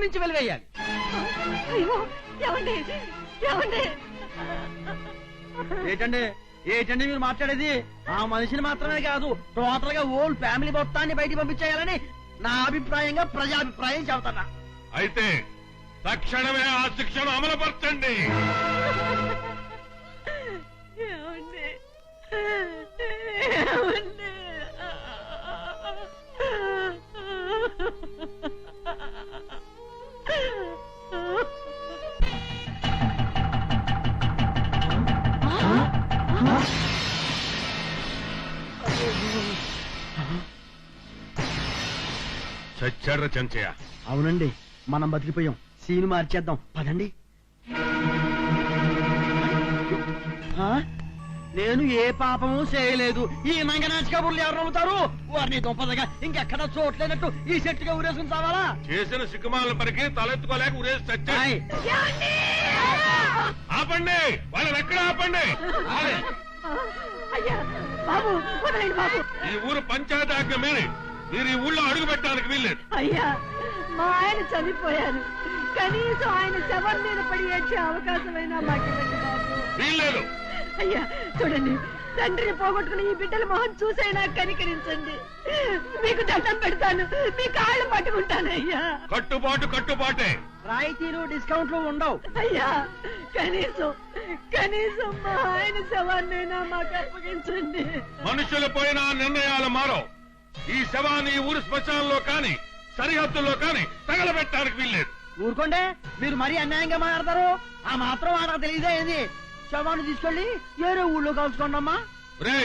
ఊరు నుంచి వెలివేయాలి. ఏంటండి? ఏంటండి మీరు మాట్లాడేది? ఆ మనిషిని మాత్రమే కాదు టోటల్గా ఓల్ ఫ్యామిలీ మొత్తాన్ని బయటికి పంపించేయాలని నా అభిప్రాయంగా ప్రజాభిప్రాయం చెబుతున్నా. అయితే తక్షణమే ఆ శిక్షను అమలుపరచండి. చచ్చాడ్ర చెంచయ్య. అవునండి మనం బతికిపోయాం. సీన్ మార్చేద్దాం. పదండి. ఆ? నేను ఏ పాపము చేయలేదు. ఈ మంగనాచి కబుర్లు ఎవరు నమ్ముతారు? వారిని దుంపదగా ఇంకెక్కడ చోట్లేనట్టు ఈ చెట్టుగా ఊరేసుకుని చావాలా? చేసిన సిక్కుమాల పరికి తలెత్తుకోలేక ఉరేసి చచ్చాడు ఆయ్. ఆపండి. వాళ్ళని ఎక్కడ ఆపండి? ఆగండి. అయ్యా బాబు వదలండి బాబు. ఈ ఊరు పంచాయతీ ఆజ్ఞ మీరి మీరు ఈ ఊళ్ళో అడుగు పెట్టడానికి వీల్లేదు. అయ్యా మా ఆయన చనిపోయారు. కనీసం ఆయన శవం మీద పడి ఏడ్చే అవకాశమైనా మాకు వీల్లేదు. అయ్యా చూడండి తండ్రిని పోగొట్టుకుని ఈ బిడ్డల మొహం చూసైనా కనికరించండి. మీకు దండం పెడతాను మీ కాళ్ళు పట్టుకుంటాను అయ్యా. కట్టుబాటు కట్టుబాటే. రాయితీలు డిస్కౌంట్లు ఉండవు. అయ్యా కనీసం కనీసం మా ఆయన శవాన్నైనా మాకు అప్పగించండి. మనుషులు పోయిన నిర్ణయాలు మారో ఈ శవాన్ని ఊరు శ్మశానంలో కాని సరిహద్దుల్లో కాని తగలబెట్టడానికి వీల్లేదు. ఊరుకోండి మీరు మరీ అన్యాయంగా మాట్లాడతారు. ఆ మాత్రం ఆడకు తెలియదే ఏంది? శవాన్ని తీసుకెళ్ళి ఏరే ఊళ్ళో కలుసుకోండి అమ్మా. రే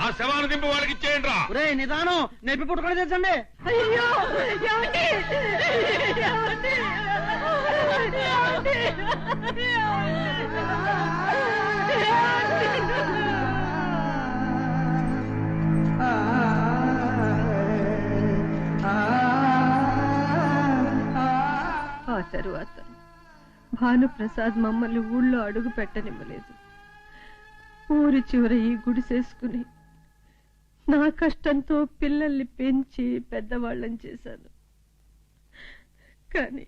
ఆ శవాన్ని దింపి వాళ్ళకి ఇచ్చేయండి రా ఒరే నిదానం నెప్పి పుట్టుకొని తెచ్చండి అయ్యో ఏమండి? ఏమండి? ఏమండి? ఆ తరువాత భానుప్రసాద్ మమ్మల్ని ఊళ్ళో అడుగు పెట్టనివ్వలేదు. ఊరి చివర ఈ గుడిసేసుకుని నా కష్టంతో పిల్లల్ని పెంచి పెద్దవాళ్ళని చేశాను. కానీ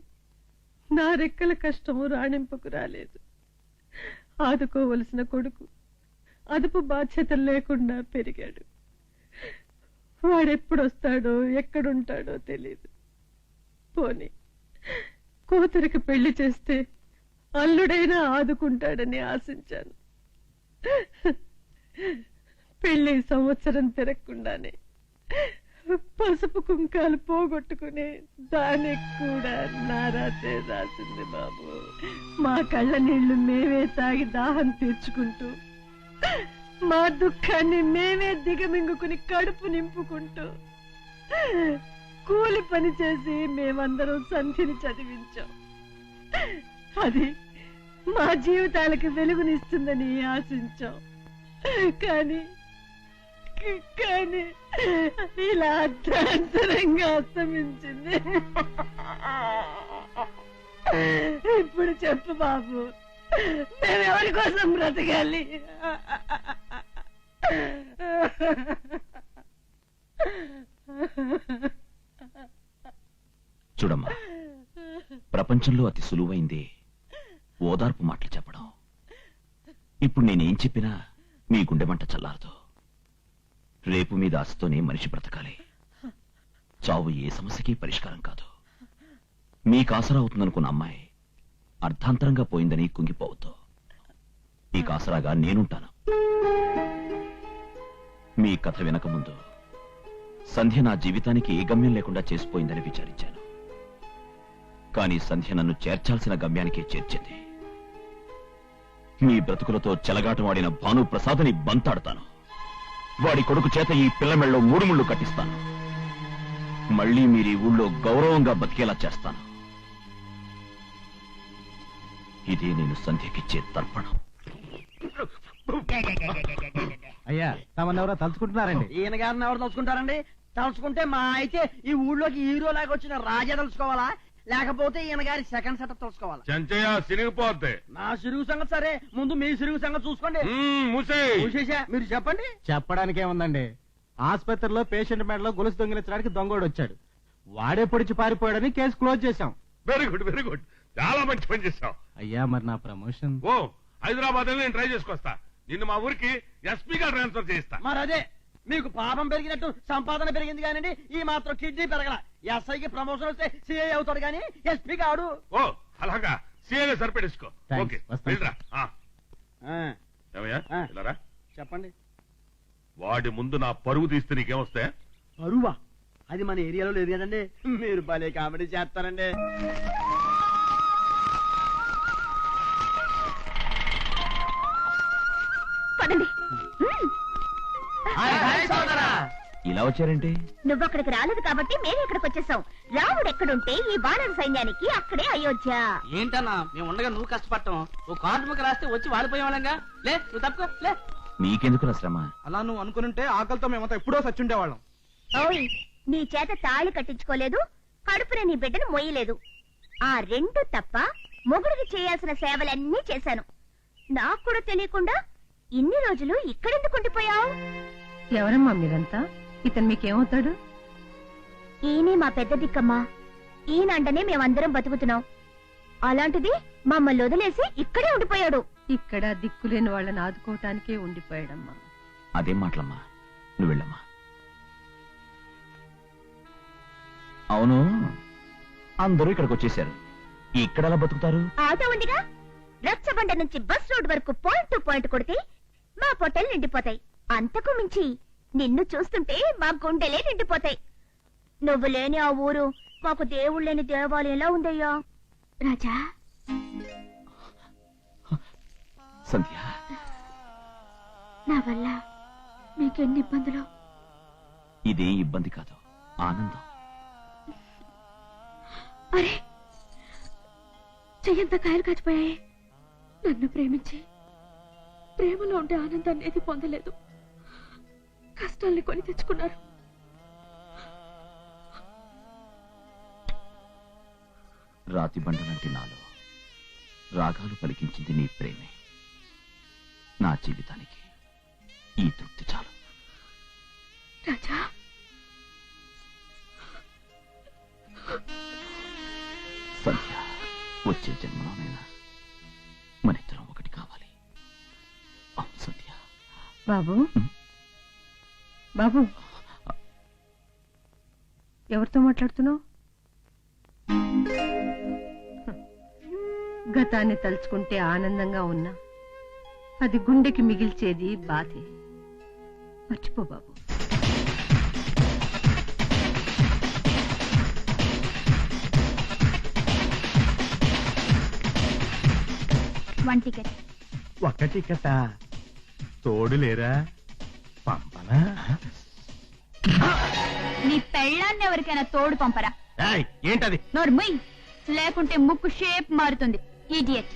నా రెక్కల కష్టము రాణింపుకు రాలేదు. ఆదుకోవలసిన కొడుకు అదుపు బాధ్యతలు లేకుండా పెరిగాడు. వాడెప్పుడొస్తాడో ఎక్కడుంటాడో తెలీదు. పోనీ కూతురికి పెళ్ళి చేస్తే అల్లుడైనా ఆదుకుంటాడని ఆశించాను. పెళ్ళి సంవత్సరం తిరగకుండానే పసుపు కుంకాలు పోగొట్టుకుని దానికి కూడా నారాతే రాసింది బాబు. మా కళ్ళ నీళ్ళు మేమే తాగి దాహం తీర్చుకుంటూ మా దుఃఖాన్ని మేమే దిగమింగుకుని కడుపు నింపుకుంటూ కూలి పని చేసి మేమందరం సంధిని చదివించాం. అది మా జీవితాలకు వెలుగునిస్తుందని ఆశించాం. కానీ కానీ ఇలా అర్ధాంతరంగా అస్తమించింది. ఇప్పుడు చెప్పు బాబు మేమెవరి కోసం బ్రతకాలి? చూడమ్మా. ప్రపంచంలో అతి సులువైంది ఓదార్పు మాటలు చెప్పడం. ఇప్పుడు నేనేం చెప్పినా మీ గుండె మంట చల్లారదు. రేపు మీద ఆశతోనే మనిషి బ్రతకాలి. చావు ఏ సమస్యకి పరిష్కారం కాదు. మీకు ఆసరా అవుతుందనుకున్న అమ్మాయి అర్ధాంతరంగా పోయిందని కుంగిపోవద్దు. ఈ ఆసరాగా నేనుంటాను. మీ కథ వినకముందు సంధ్య నా జీవితానికి ఏ గమ్యం లేకుండా చేసిపోయిందని విచారించాను. కానీ సంధ్య నన్ను చేర్చాల్సిన గమ్యానికే చేర్చింది. మీ బ్రతుకులతో చెలగాటమాడిన భాను ప్రసాదని బంతాడతాను. వాడి కొడుకు చేత ఈ పిల్లమెళ్ళలో మూడు ముళ్ళు కట్టిస్తాను. మళ్ళీ మీరు ఈ ఊళ్ళో గౌరవంగా బతికేలా చేస్తాను. ఇదే నేను సంధ్యకిచ్చే తర్పణం. అయ్యా తమన్నెవరో తలుచుకుంటున్నారండి. ఈయన గారిని ఎవరు తలుచుకుంటారండి? తలుచుకుంటే మా అయితే ఈ ఊళ్ళోకి హీరో లాగా వచ్చిన రాజా తలుచుకోవాలా? లేకపోతే ఈయన గారి సెకండ్ సెటప్ తలుచుకోవాలా చెంచయ్య సిరిగిపోద్ది నా సిరుగు సంగతి సరే ముందు మీ సిరుగు సంగతి చూసుకోండి. మ్మ్, మూసే. చూసేసా మీరు చెప్పండి. చెప్పడానికి ఏముందండి? ఆసుపత్రిలో పేషెంట్ మెడలో గొలుసు దొంగిలించడానికి దొంగోడు వచ్చాడు. వాడే పొడిచి పారిపోయాడని కేసు క్లోజ్ చేశాం. వెరీ గుడ్ వెరీ గుడ్ చాలా మంచి పని చేశావు. అయ్యా మరి నా ప్రమోషన్? ఓ హైదరాబాద్ నేను ట్రై చేసుకొస్తా. నిన్ను మా ఊరికి ఎస్పీగా ట్రాన్స్ఫర్ చేయిస్తా. మరి అదే. మీకు పాపం పెరిగినట్టు సంపాదన పెరిగింది కానండి ఈ మాత్రం కిడ్నీ పెరగల. ఎస్ఐకి ప్రమోషన్ వస్తే సిఐ అవుతాడు కానీ ఎస్పీ కాడు. ఓ అలాగా. సీఏగా సరిపెట్టేసుకో. ఓకే. వెళ్ళరా. చెప్పండి. వాడి ముందు నా పరువు తీస్తే నీకేమొస్తాయి? అరువా అది మన ఏరియాలో లేదు కదండి. మీరు భలే కామెడీ చేస్తారండి. పదండి. ఇలా వచ్చారేంటి? నువ్వు అక్కడికి రాలేదు కాబట్టి మేము ఇక్కడికి వచ్చేసాం. రాముడు ఎక్కడుంటే ఈ బాణర సైన్యానికి అక్కడే అయోధ్య. ఏంటన్నా మేము ఉండగా నువ్వు కష్టపడటం. ఓ కార్డుముక్క రాస్తే వచ్చి వాడిపోయేవాళ్ళంగా లే నువ్వు తప్పుకో లే. మీకెందుకు శ్రమ? అలా నువ్వు అనుకునుంటే ఆకలితో మేమంతా ఎప్పుడో సచ్చుండేవాళ్ళం. ఓయ్ నీ చేత తాళి కట్టించుకోలేదు కడుపున నీ బిడ్డను మొయ్యలేదు. ఆ రెండు తప్ప మొగుడికి చేయాల్సిన సేవలన్నీ చేశాను. నాకు కూడా తెలియకుండా ఇన్ని రోజులు ఇక్కడెందుకు ఉండిపోయావు? ఎవరమ్మా మీరంతా? ఇతను మీకేమవుతాడు? ఈయనే మా పెద్ద దిక్కమ్మా. ఈయనంటనే మేమందరం బతుకుతున్నాం. అలాంటిది మమ్మల్ని వదిలేసి ఇక్కడే ఉండిపోయాడు. ఇక్కడ దిక్కులేని వాళ్ళని ఆదుకోవటానికే ఉండిపోయాడమ్మా. అదేం మాటలమ్మా? నువ్వు వెళ్ళమ్మా. అవును అందరూ ఇక్కడికి వచ్చేసారు ఇక్కడ ఎలా బతుకుతారు? ఆటో ఉందిగా? రచ్చబండ నుంచి బస్ రోడ్ వరకు పాయింట్ టు పాయింట్ కొడితే మా పొట్టలు నిండిపోతాయి. అంతకు మించి నిన్ను చూస్తుంటే మా గుండెలే నిండిపోతాయి. నువ్వు లేని ఆ ఊరు మాకు దేవుడు లేని దేవాలయంలా ఉందయ్యా? రాజా? సంధ్య. నా వల్ల మీకెన్ని ఇబ్బందులు? ఇదే ఇబ్బంది కాదు ఆనందం. అరే చెయ్యంత కాయలు కాచిపోయాయి. నన్ను ప్రేమించి ప్రేమలో ఉండే ఆనందాన్ని ఏది పొందలేదు. కష్టాల్ని కొని తెచ్చుకున్నారు. రాతి బండలంటి నాలో రాగాలు పలికించింది నీ ప్రేమే. నా జీవితానికి ఈ తృప్తి చాలు. రాజా బాబు? బాబు. ఎవరితో మాట్లాడుతున్నావు? గతాన్ని తలుచుకుంటే ఆనందంగా ఉన్నా. అది గుండెకి మిగిల్చేది బాధే. మర్చిపో బాబు. One ticket? తోడు లేరా పంపనా? నీ పెళ్ళాన్ని ఎవరికైనా తోడు పంపరా? ఏయ్, ఏంటది? నోర్ముయ్ లేకుంటే ముక్కు షేప్ మారుతుంది. ఇడియట్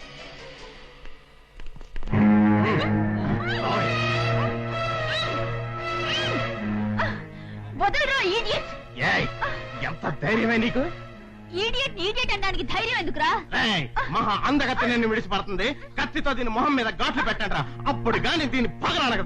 వదలరా ఇడియట్ ఏయ్, ఎంత ధైర్యమే నీకు? ఈడియట్ ఈడియట్ అనడానికి ధైర్యం ఎందుకురా మహా అందగత్త నిన్ను విడిచిపడుతుంది కత్తితో దీని మొహం మీద ఘాట్లు పెట్టండి అప్పుడు గాని దీని పగలనగ